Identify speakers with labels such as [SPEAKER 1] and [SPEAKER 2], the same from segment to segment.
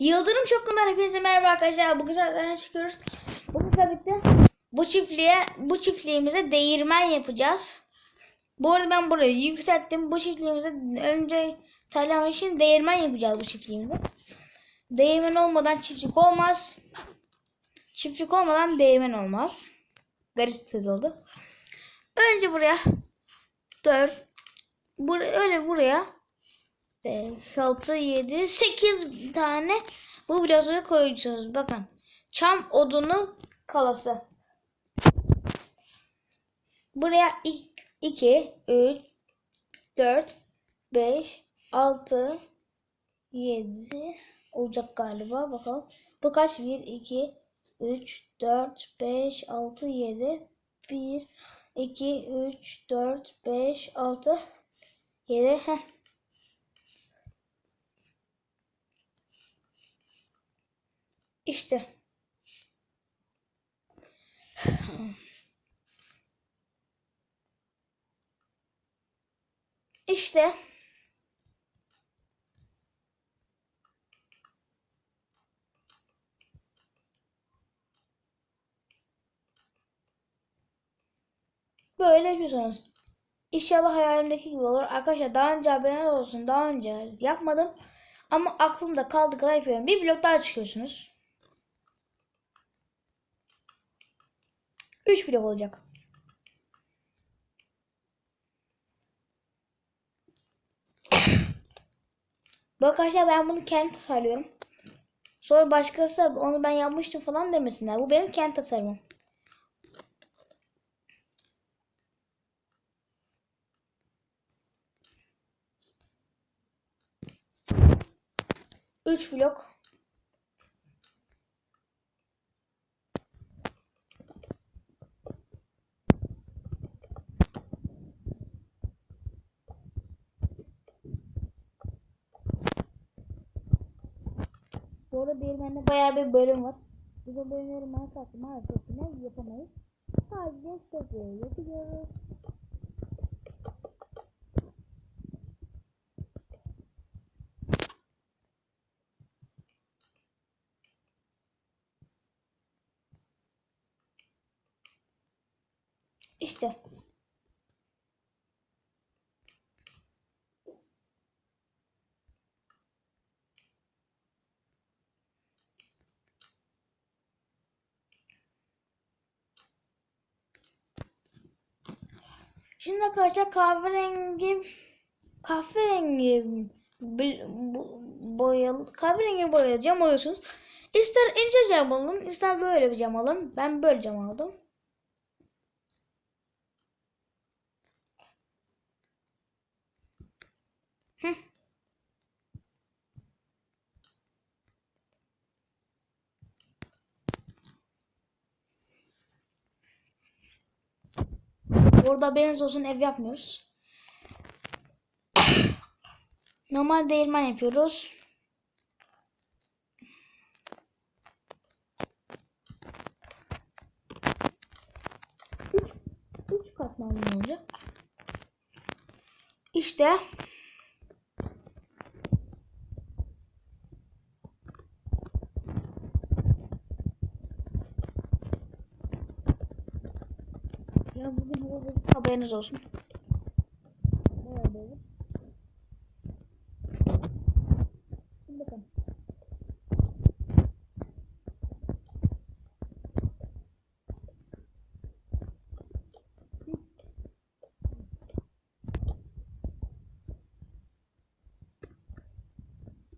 [SPEAKER 1] Yıldırım Şoklu'ndan hepinize merhaba arkadaşlar. Bugün zaten çıkıyoruz. Tabii ki bu çiftliğe, bu çiftliğimize değirmen yapacağız. Bu arada ben burayı yükselttim. Bu çiftliğimize önce tarlam için değirmen yapacağız bu çiftliğimize. Değirmen olmadan çiftlik olmaz. Çiftlik olmadan değirmen olmaz. Garip söz oldu. Önce buraya 4 bur öyle buraya 5, 6, 7, 8 tane bu blokları koyacağız. Bakın. Çam odunu kalası. Buraya 2, 3, 4, 5, 6, 7 olacak galiba. Bakalım. Bu kaç? 1, 2, 3, 4, 5, 6, 7. 1, 2, 3, 4, 5, 6, 7. Heh. İşte. İşte. Böyle yapıyorsunuz. İnşallah hayalimdeki gibi olur. Arkadaşlar daha önce haberiniz olsun. Daha önce yapmadım. Ama aklımda kaldı kadar yapıyorum. Bir blok daha çıkıyorsunuz. 3 blok olacak. Bak arkadaşlar ben bunu kendi tasarlıyorum. Sonra başkası onu ben yapmıştım falan demesinler. Bu benim kendi tasarımım. Üç blok. Bu arada değirmende bayağı bir bölüm var. Biz o bölümleri maalesef maalesef yapamayız. Sadece şöyle yapıyoruz. İşte. Şimdi arkadaşlar kahverengi kahverengi boyalı kahverengi boyalı cam alıyorsunuz. İster ince cam alın, ister böyle bir cam alın. Ben böyle cam aldım. Orada haberiniz olsun ev yapmıyoruz. Normal değirmen yapıyoruz. Üç, üç katmanlı olacak. İşte Ya bugün hava bozuk haberiniz olsun. Bayağı böyle. Şimdi bakın.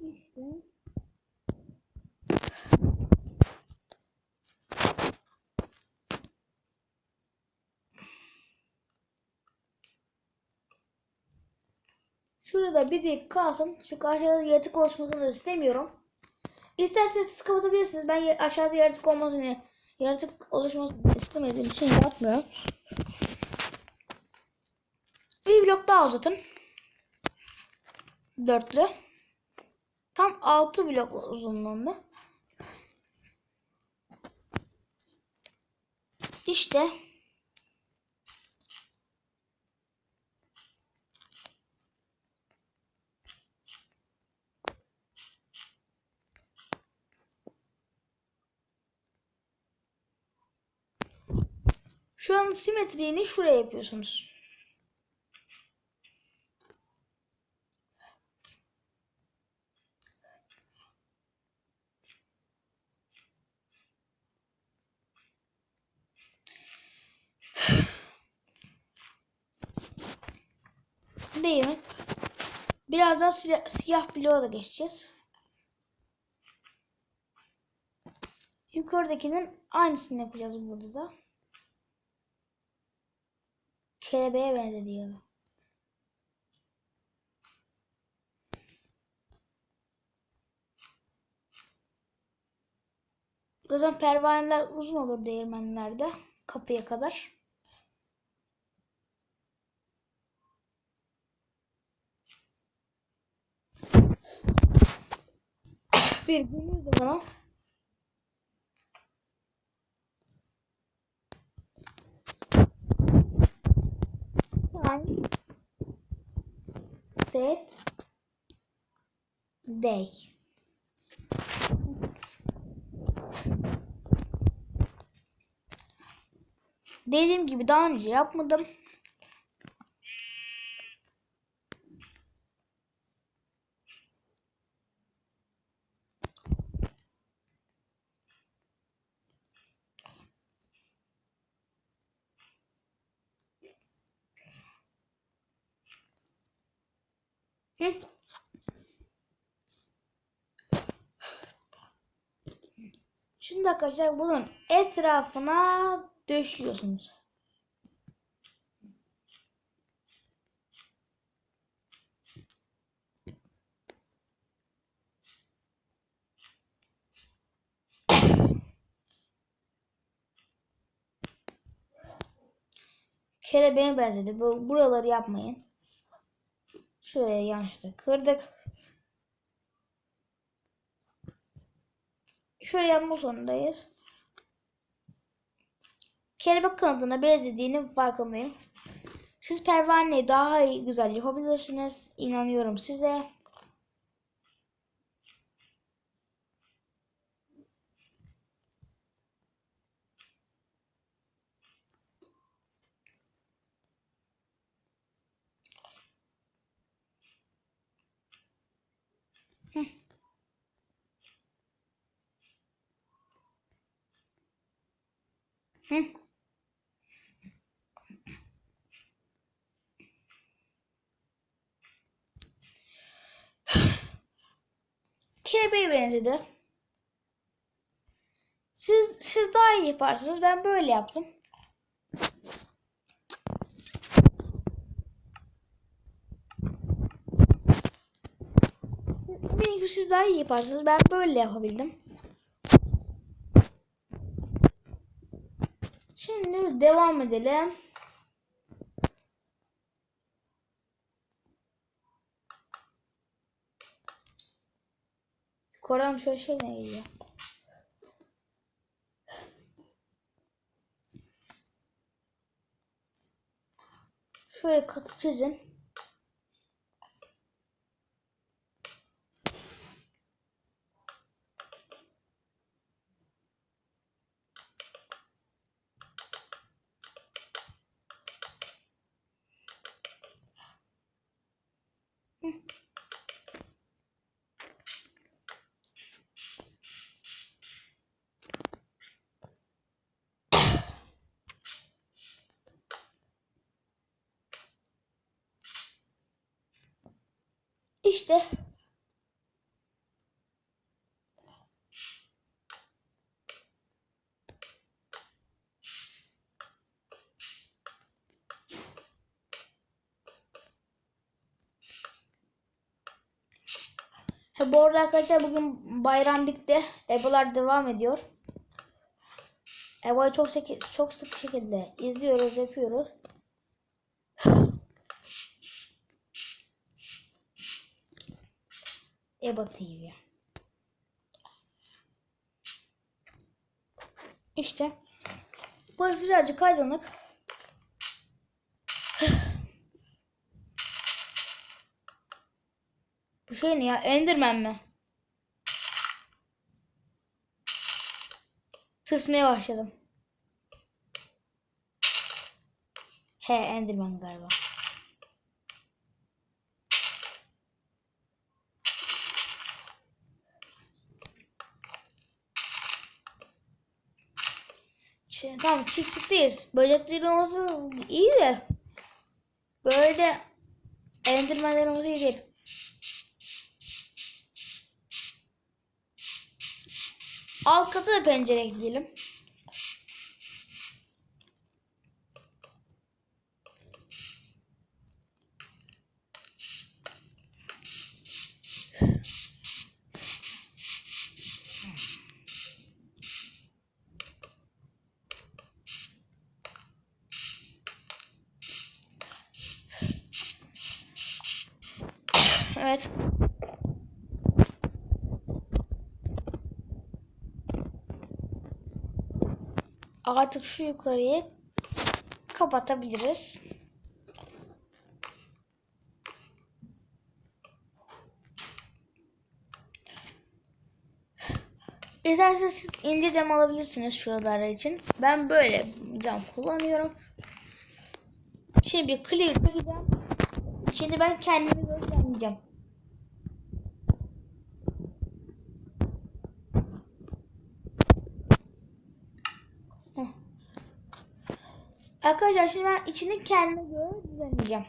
[SPEAKER 1] İşte. Şurada bir dik kalsın. Şu aşağıda yaratık oluşmasını istemiyorum. İsterseniz siz kapatabilirsiniz. Ben aşağıda yaratık olmasını, yaratık oluşmasını istemediğim için yapmıyorum. Bir blok daha uzatın. Dörtlü. Tam altı blok uzunluğunda. İşte Şu an simetriğini şuraya yapıyorsunuz. Değil? Birazdan siyah, siyah bloğa da geçeceğiz. Yukarıdakinin aynısını yapacağız burada da. Kelebeğe benzedi ya. Zaten pervaneler uzun olur değirmenlerde kapıya kadar. Bir gülüyor da bana. Time set day. Dediğim gibi daha önce yapmadım. Hı. Şimdi arkadaşlar bunun etrafına döşüyorsunuz. Kelebeğe benzedi. Bu buraları yapmayın. Şuraya yanlışlıkla kırdık. Şöyle yapmak zorundayız. Kelebek kanadına benzediğinin farkındayım. Siz pervaneyi daha iyi güzel yapabilirsiniz. İnanıyorum size. Hı. Kelebeğe benzedi. Siz siz daha iyi yaparsınız. Ben böyle yaptım. Benimki siz daha iyi yaparsınız. Ben böyle yapabildim. Şimdi devam edelim. Koran şöyle şey ne geliyor? Şöyle katı çizin. İşte Ha, bu arada arkadaşlar bugün bayram bitti. Ebolar devam ediyor. Ebo'yu çok çok sık şekilde izliyoruz, yapıyoruz. Eba TV. İşte. Burası birazcık aydınlık. Bu şey ne ya? Enderman mi? Tırsmaya başladım. He Enderman galiba. Ç- Tamam çiftlikteyiz. Böceklerin olması iyi de böyle Enderman'lerin olması iyi değil. Alt kata da pencere ekleyelim. Evet. Artık şu yukarıyı kapatabiliriz. İsterseniz siz ince cam alabilirsiniz şuralara için. Ben böyle cam kullanıyorum. Şimdi bir clear çekeceğim. Şimdi ben kendimi göstermeyeceğim. Heh. Arkadaşlar şimdi ben içini kendime göre düzenleyeceğim.